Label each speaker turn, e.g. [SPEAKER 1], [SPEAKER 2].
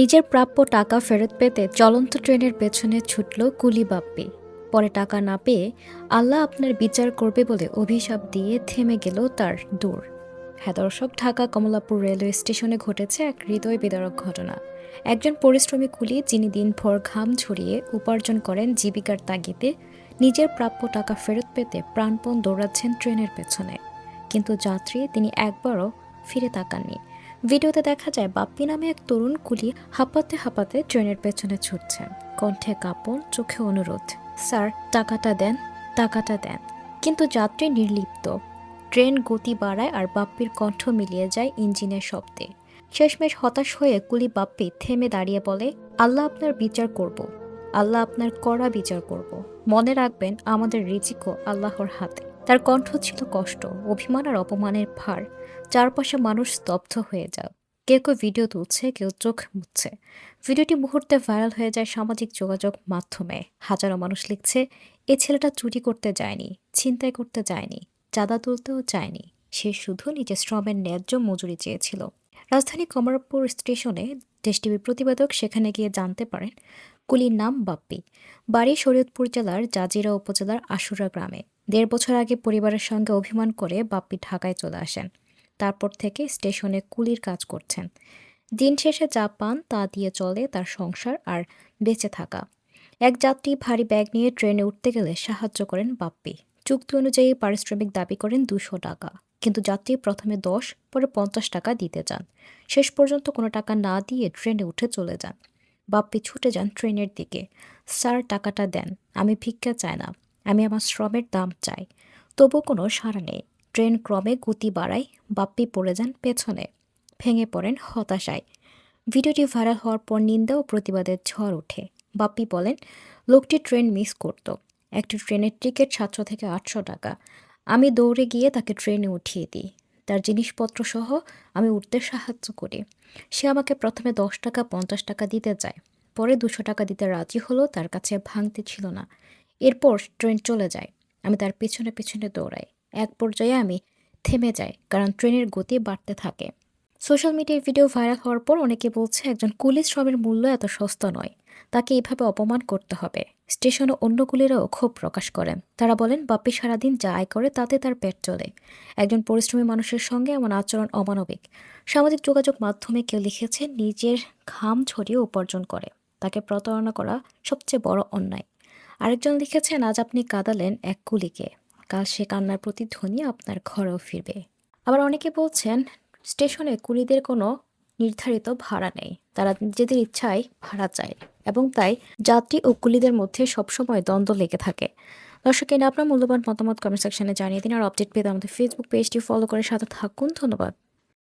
[SPEAKER 1] নিজের প্রাপ্য টাকা ফেরত পেতে চলন্ত ট্রেনের পেছনে ছুটল কুলি বাপ্পি। পরে টাকা না পেয়ে আল্লাহ আপনার বিচার করবে বলে অভিশাপ দিয়ে থেমে গেল তার দূর। হ্যাঁ দর্শক ঢাকা কমলাপুর রেলওয়ে স্টেশনে ঘটেছে এক হৃদয় বিদারক ঘটনা। একজন পরিশ্রমী কুলি যিনি দিনভর ঘাম ছড়িয়ে উপার্জন করেন জীবিকার তাগিদে, নিজের প্রাপ্য টাকা ফেরত পেতে প্রাণপণ দৌড়াচ্ছেন ট্রেনের পেছনে। কিন্তু যাত্রী তিনি একবারও ফিরে তাকাননি। ভিডিওতে দেখা যায় বাপ্পি নামে এক তরুণ কুলি হাঁপাতে হাঁপাতে ট্রেনের পেছনে ছুটছে। কণ্ঠে কাপড় চোখে অনুরোধ, স্যার, টাকাটা দেন টাকাটা দেন। কিন্তু যাত্রী নির্লিপ্ত। ট্রেন গতি বাড়ায় আর বাপ্পির কণ্ঠ মিলিয়ে যায় ইঞ্জিনের শব্দে। শেষমেশ হতাশ হয়ে কুলি বাপ্পি থেমে দাঁড়িয়ে বলে, আল্লাহ আপনার বিচার করব। আল্লাহ আপনার কড়া বিচার করব। মনে রাখবেন, আমাদের রিজিকও আল্লাহর হাতে। তার কণ্ঠ ছিল কষ্ট, অভিমান আর অপমানের ভার। চারপাশে মানুষ স্তব্ধ হয়ে যায়। কেউ কেউ ভিডিও তুলছে, কেউ চোখ মুছছে। ভিডিওটি মুহূর্তে ভাইরাল হয়ে যায় সামাজিক যোগাযোগ মাধ্যমে। হাজারো মানুষ লিখছে, এ ছেলেটা চুরি করতে যায়নি, ছিনতাই করতে যায়নি, চাঁদা তুলতেও চায়নি। সে শুধু নিজের শ্রমের ন্যায্য মজুরি চেয়েছিল। রাজধানী কমরপুর স্টেশনে দেশ প্রতিবেদক সেখানে গিয়ে জানতে পারেন, কুলির নাম বাপ্পি। বাড়ি শরীয়তপুর জেলার জাজিরা উপজেলার আশুরা গ্রামে। দেড় বছর আগে পরিবারের সঙ্গে অভিমান করে বাপ্পি ঢাকায় চলে আসেন। তারপর থেকে স্টেশনে কুলির কাজ করছেন। দিন শেষে যা পান তা দিয়ে চলে তার সংসার আর বেঁচে থাকা। এক যাত্রী ভারী ব্যাগ নিয়ে ট্রেনে উঠতে গেলে সাহায্য করেন বাপ্পি। চুক্তি অনুযায়ী পারিশ্রমিক দাবি করেন দুশো টাকা। কিন্তু যাত্রী প্রথমে দশ, পরে পঞ্চাশ টাকা দিতে চান। শেষ পর্যন্ত কোনো টাকা না দিয়ে ট্রেনে উঠে চলে যান। বাপ্পি ছুটে যান ট্রেনের দিকে। স্যার, টাকাটা দেন। আমি ভিক্ষা চাই না। আমি আমার শ্রমের দাম চাই। তবু কোনো সাড়া নেই। ট্রেন ক্রমে গতি বাড়ায়, বাপ্পি পড়ে যান পেছনে। ভেঙে পড়েন হতাশায়। ভিডিওটি ভাইরাল হওয়ার পর নিন্দা ও প্রতিবাদের ঝড় ওঠে। বাপ্পি বলেন, লোকটি ট্রেন মিস করত। একটি ট্রেনের টিকিট সাতশো থেকে আটশো টাকা। আমি দৌড়ে গিয়ে তাকে ট্রেনে উঠিয়ে দিই। তার জিনিসপত্র সহ আমি উঠতে সাহায্য করি। সে আমাকে প্রথমে দশ টাকা, পঞ্চাশ টাকা দিতে চায়। পরে দুশো টাকা দিতে রাজি হলো, তার কাছে ভাঙতে ছিল না। এরপর ট্রেন চলে যায়। আমি তার পিছনে পিছনে দৌড়াই। এক পর্যায়ে আমি থেমে যাই, কারণ ট্রেনের গতি বাড়তে থাকে। সোশ্যাল মিডিয়ায় ভিডিও ভাইরাল হওয়ার পর অনেকে বলছে, একজন কুলি শ্রমের মূল্য এত সস্তা নয়। তাকে এভাবে অপমান করতে হবে। স্টেশনে অন্য কুলিরাও ক্ষোভ প্রকাশ করেন। তারা বলেন বাপ্পি সারাদিন যা আয় করে, তাতে তার পেট চলে। একজন পরিশ্রমী মানুষের সঙ্গে এমন আচরণ অমানবিক। সামাজিক যোগাযোগ মাধ্যমে কেউ লিখেছে, নিজের ঘাম ছড়িয়ে উপার্জন করে। তাকে প্রতারণা করা সবচেয়ে বড় অন্যায়। আরেকজন লিখেছেন, আজ আপনি কাঁদালেন এক কুলিকে। কাল সে কান্নার প্রতিধ্বনি আপনার ঘরেও ফিরবে। আবার অনেকে বলছেন, স্টেশনে কুলিদের কোনো নির্ধারিত ভাড়া নেই। তারা নিজেদের ইচ্ছায় ভাড়া চায় এবং তাই যাত্রী ও কুলিদের মধ্যে সবসময় দ্বন্দ্ব লেগে থাকে। দর্শক এনে আপনার মূল্যবান মতামত কমেন্ট সেকশনে জানিয়ে দিন। আর আপডেট পেতে আমাদের ফেসবুক পেজটি ফলো করে সাথে থাকুন। ধন্যবাদ।